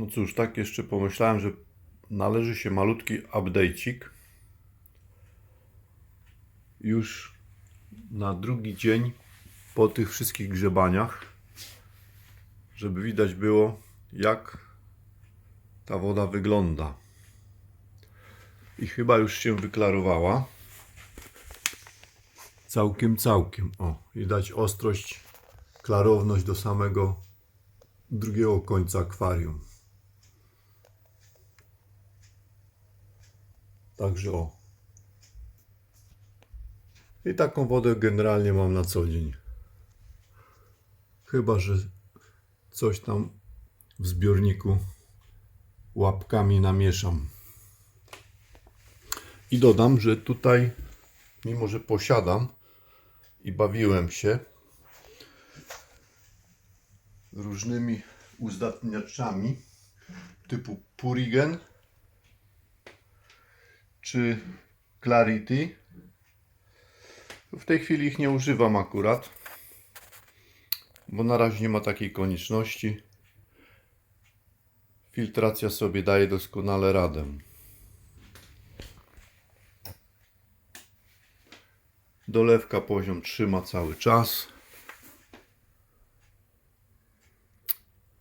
No cóż, tak jeszcze pomyślałem, że należy się malutki update'cik. Już na drugi dzień po tych wszystkich grzebaniach, żeby widać było, jak ta woda wygląda. I chyba już się wyklarowała. Całkiem, całkiem. O, widać ostrość, klarowność do samego drugiego końca akwarium. Także o. I taką wodę generalnie mam na co dzień. Chyba, że coś tam w zbiorniku łapkami namieszam. I dodam, że tutaj, mimo że posiadam i bawiłem się różnymi uzdatniaczami typu Purigen czy Clarity. W tej chwili ich nie używam akurat, bo na razie nie ma takiej konieczności. Filtracja sobie daje doskonale radę. Dolewka poziom trzyma cały czas.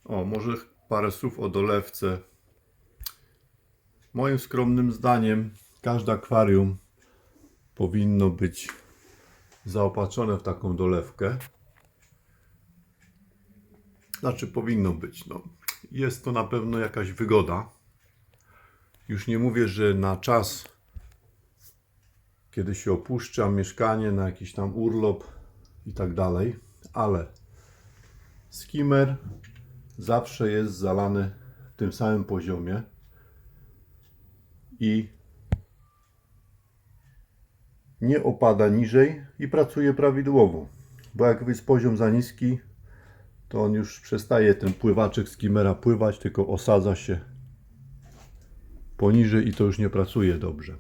O, może parę słów o dolewce. Moim skromnym zdaniem każde akwarium powinno być zaopatrzone w taką dolewkę. Znaczy powinno być. No. Jest to na pewno jakaś wygoda. Już nie mówię, że na czas, kiedy się opuszcza mieszkanie, na jakiś tam urlop i tak dalej, ale skimmer zawsze jest zalany w tym samym poziomie i nie opada niżej i pracuje prawidłowo. Bo jak jest poziom za niski, to on już przestaje ten pływaczek skimmera pływać, tylko osadza się poniżej i to już nie pracuje dobrze.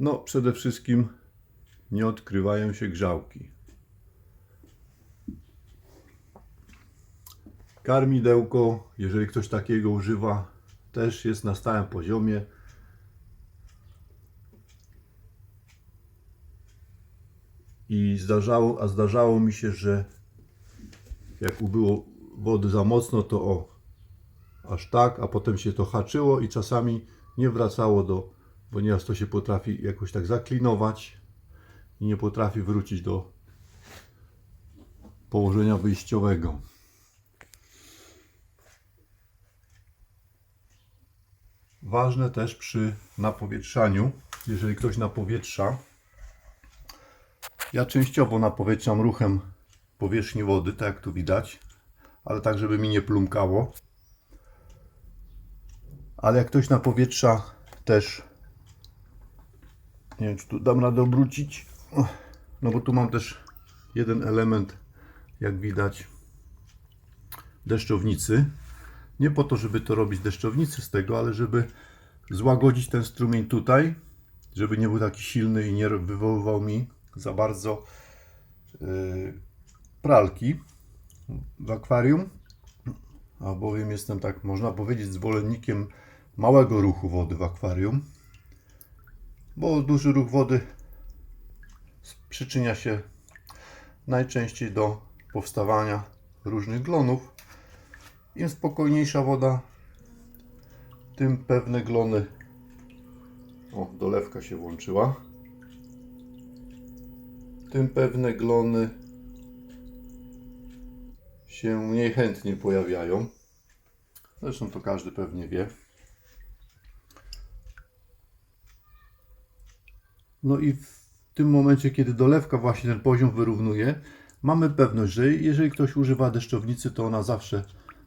No, przede wszystkim nie odkrywają się grzałki. Karmidełko, jeżeli ktoś takiego używa, też jest na stałym poziomie. I zdarzało, a zdarzało mi się, że jak ubyło wody za mocno, to o, aż tak, a potem się to haczyło i czasami nie wracało do, bo nieraz to się potrafi jakoś tak zaklinować i nie potrafi wrócić do położenia wyjściowego. Ważne też przy napowietrzaniu, jeżeli ktoś napowietrza, ja częściowo napowietrzam ruchem powierzchni wody, tak jak tu widać, ale tak, żeby mi nie plumkało. Ale jak ktoś napowietrza też, nie wiem, czy tu dam radę obrócić, no bo tu mam też jeden element, jak widać, deszczownicy. Nie po to, żeby to robić deszczownicy z tego, ale żeby złagodzić ten strumień tutaj, żeby nie był taki silny i nie wywoływał mi za bardzo yy, pralki w akwarium. Albowiem jestem tak, można powiedzieć, zwolennikiem małego ruchu wody w akwarium, bo duży ruch wody przyczynia się najczęściej do powstawania różnych glonów. Im spokojniejsza woda, tym pewne glony. O, dolewka się włączyła. Tym pewne glony się mniej chętnie pojawiają. Zresztą to każdy pewnie wie. No i w tym momencie, kiedy dolewka właśnie ten poziom wyrównuje, mamy pewność, że jeżeli ktoś używa deszczownicy, to ona zawsze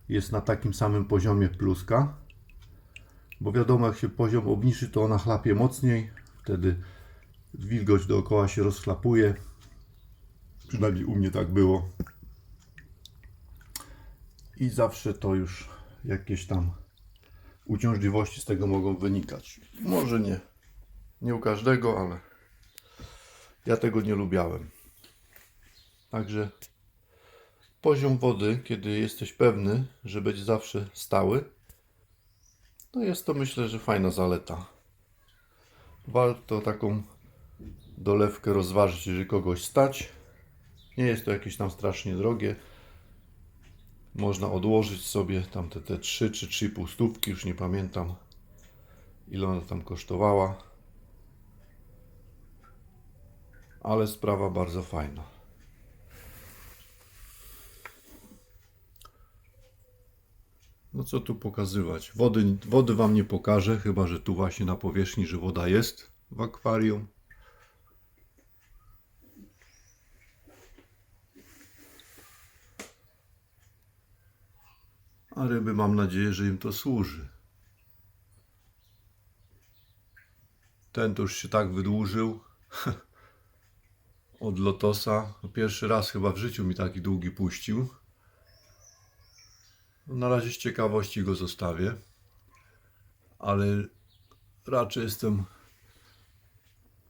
jest na takim samym poziomie pluska. Bo wiadomo, jak się poziom obniży, to ona chlapie mocniej. Wtedy wilgoć dookoła się rozchlapuje. Przynajmniej u mnie tak było. I zawsze to już jakieś tam uciążliwości z tego mogą wynikać. Może nie, nie u każdego, ale ja tego nie lubiałem. Także poziom wody, kiedy jesteś pewny, że będzie zawsze stały, no jest to myślę, że fajna zaleta. Warto taką dolewkę rozważyć, jeżeli kogoś stać. Nie jest to jakieś tam strasznie drogie. Można odłożyć sobie tam te, te 3 czy 3,5 stópki, już nie pamiętam ile ona tam kosztowała. Ale sprawa bardzo fajna. No co tu pokazywać? Wody, wody Wam nie pokażę, chyba że tu właśnie na powierzchni, że woda jest w akwarium. A ryby mam nadzieję, że im to służy. Ten to już się tak wydłużył od lotosa. Pierwszy raz chyba w życiu mi taki długi puścił. Na razie z ciekawości go zostawię, ale raczej jestem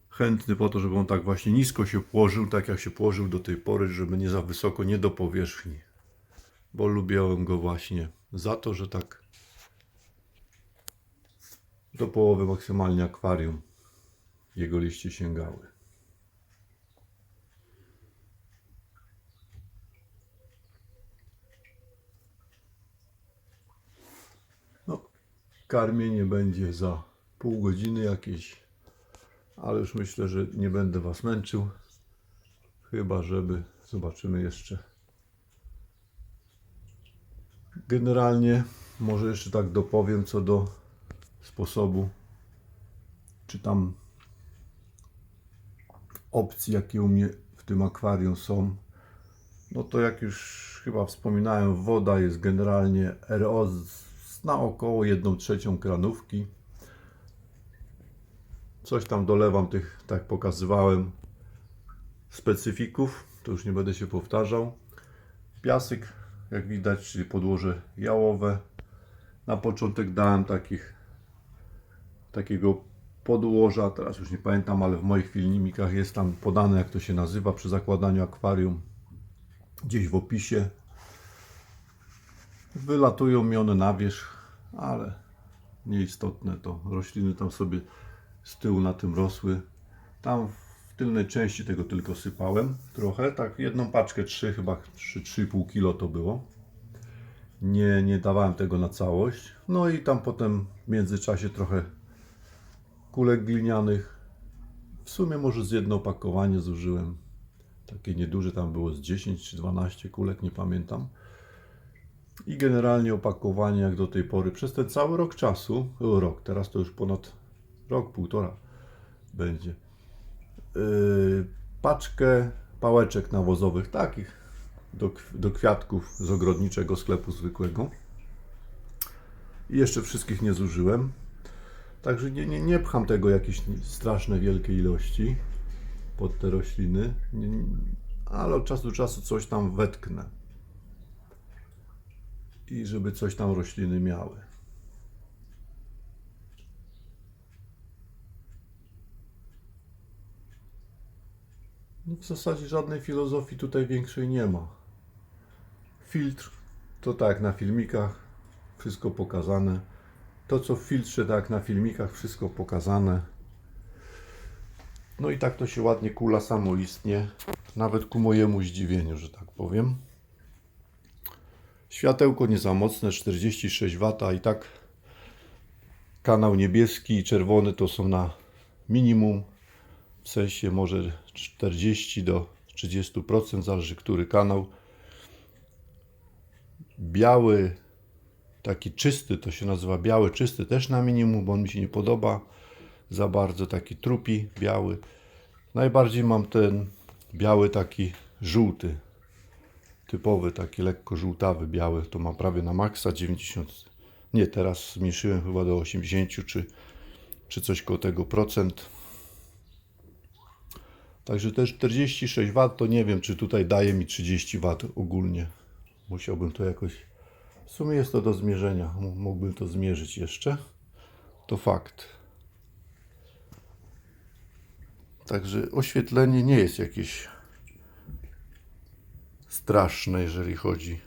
chętny po to, żeby on tak właśnie nisko się położył, tak jak się położył do tej pory, żeby nie za wysoko, nie do powierzchni. Bo lubiłem go właśnie za to, że tak do połowy maksymalnie akwarium jego liście sięgały. No, karmienie będzie za pół godziny jakieś, ale już myślę, że nie będę Was męczył. Chyba, żeby zobaczymy jeszcze. Generalnie, może jeszcze tak dopowiem co do sposobu, czy tam opcji, jakie u mnie w tym akwarium są. No to jak już chyba wspominałem, woda jest generalnie RO na około 1 trzecią kranówki. Coś tam dolewam tych, tak pokazywałem, specyfików, to już nie będę się powtarzał. Piasek, jak widać, czyli podłoże jałowe. Na początek dałem takich, takiego podłoża, teraz już nie pamiętam, ale w moich filmikach jest tam podane, jak to się nazywa przy zakładaniu akwarium, gdzieś w opisie. Wylatują mi one na wierzch, ale nieistotne to. Rośliny tam sobie z tyłu na tym rosły. Tam tylnej części tego tylko sypałem trochę, tak jedną paczkę, trzy chyba 3-3,5 kilo to było. Nie, nie dawałem tego na całość. No i tam potem w międzyczasie trochę kulek glinianych. W sumie może z jedno opakowanie zużyłem. Takie nieduże, tam było z 10 czy 12 kulek, nie pamiętam. I generalnie opakowanie jak do tej pory przez ten cały rok czasu, rok, teraz to już ponad rok, półtora będzie. Yy, paczkę pałeczek nawozowych, takich do, do kwiatków z ogrodniczego sklepu zwykłego. I jeszcze wszystkich nie zużyłem. Także nie, nie, nie pcham tego jakieś straszne wielkie ilości pod te rośliny, ale od czasu do czasu coś tam wetknę. I żeby coś tam rośliny miały. No w zasadzie żadnej filozofii tutaj większej nie ma. Filtr to tak na filmikach, wszystko pokazane. To co w filtrze, tak na filmikach, wszystko pokazane. No i tak to się ładnie kula samoistnie, nawet ku mojemu zdziwieniu, że tak powiem. Światełko nie za mocne, 46 W i tak kanał niebieski i czerwony to są na minimum, w sensie może 40 do 30%, zależy który kanał. Biały, taki czysty, to się nazywa biały czysty, też na minimum, bo on mi się nie podoba za bardzo, taki trupi, biały. Najbardziej mam ten biały taki żółty, typowy, taki lekko żółtawy, biały, to mam prawie na maksa 90, nie teraz zmniejszyłem chyba do 80 czy, czy coś koło tego procent. Także te 46 W to nie wiem, czy tutaj daje mi 30 W ogólnie. Musiałbym to jakoś. W sumie jest to do zmierzenia. Mógłbym to zmierzyć jeszcze. To fakt. Także oświetlenie nie jest jakieś straszne, jeżeli chodzi.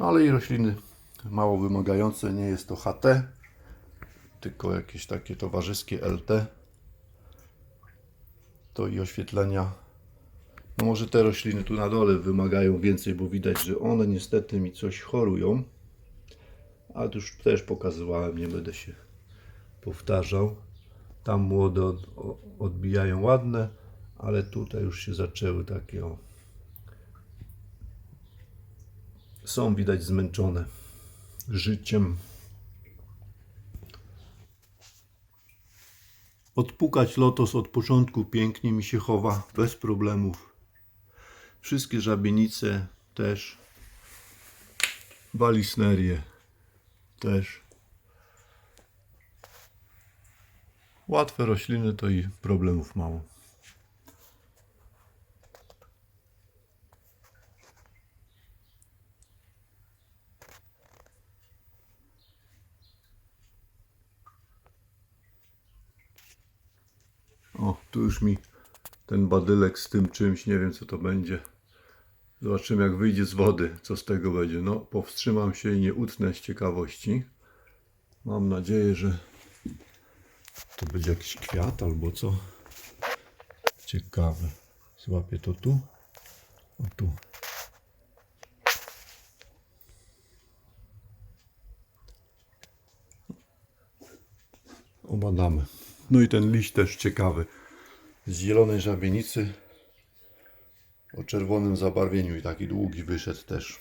No ale i rośliny mało wymagające. Nie jest to HT, tylko jakieś takie towarzyskie LT. To i oświetlenia. No może te rośliny tu na dole wymagają więcej, bo widać, że one niestety mi coś chorują. Ale to już też pokazywałem, nie będę się powtarzał. Tam młode odbijają ładne, ale tutaj już się zaczęły takie o. Są widać zmęczone życiem. Odpukać lotos od początku pięknie mi się chowa, bez problemów. Wszystkie żabienice też. Walisnerie też. Łatwe rośliny to i problemów mało. O, tu już mi ten badylek z tym czymś, nie wiem co to będzie. Zobaczymy jak wyjdzie z wody, co z tego będzie. No, powstrzymam się i nie utnę z ciekawości. Mam nadzieję, że to będzie jakiś kwiat albo co. Ciekawe. Złapię to tu. O tu. Obadamy. No i ten liść też ciekawy. Z zielonej żabienicy o czerwonym zabarwieniu i taki długi wyszedł też.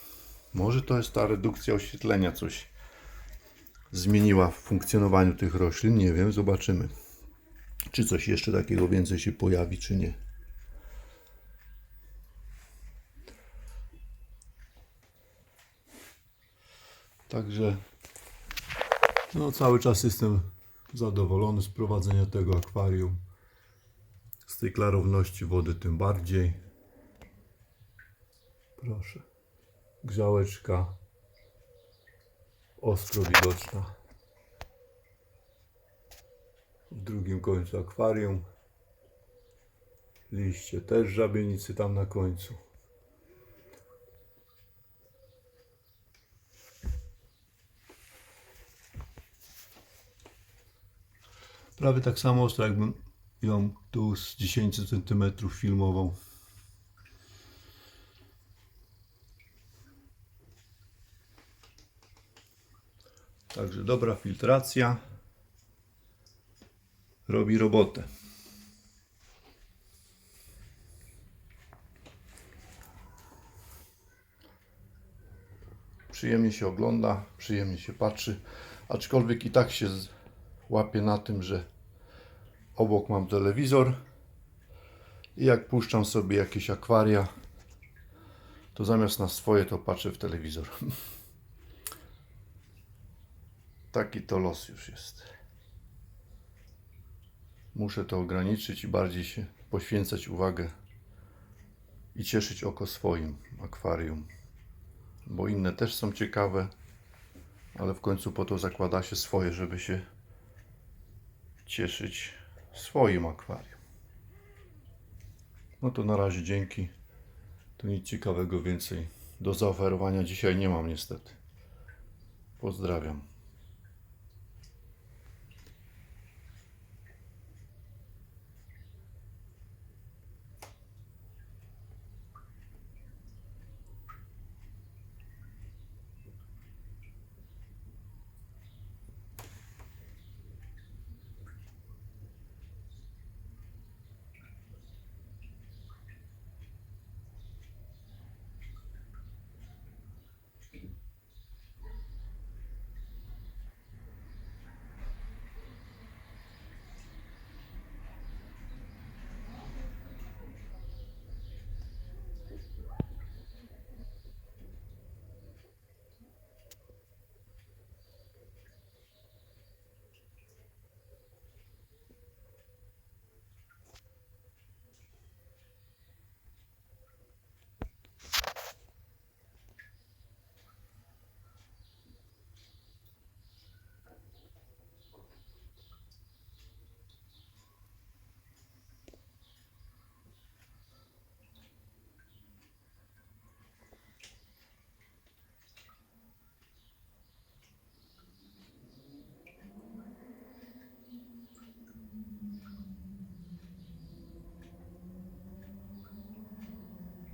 Może to jest ta redukcja oświetlenia coś zmieniła w funkcjonowaniu tych roślin, nie wiem, zobaczymy. Czy coś jeszcze takiego więcej się pojawi, czy nie. Także no, cały czas jestem zadowolony z prowadzenia tego akwarium. Z tej klarowności wody tym bardziej. Proszę. Grzałeczka ostro widoczna. W drugim końcu akwarium. Liście też żabienicy tam na końcu. Prawie tak samo ostro, jakbym ją tu z 10 cm filmował. Także dobra filtracja robi robotę. Przyjemnie się ogląda, przyjemnie się patrzy, aczkolwiek i tak się łapię na tym, że obok mam telewizor i jak puszczam sobie jakieś akwaria, to zamiast na swoje to patrzę w telewizor. Taki to los już jest. Muszę to ograniczyć i bardziej się poświęcać uwagę i cieszyć oko swoim akwarium. Bo inne też są ciekawe, ale w końcu po to zakłada się swoje, żeby się cieszyć swoim akwarium. No to na razie dzięki. To nic ciekawego więcej do zaoferowania dzisiaj nie mam niestety. Pozdrawiam.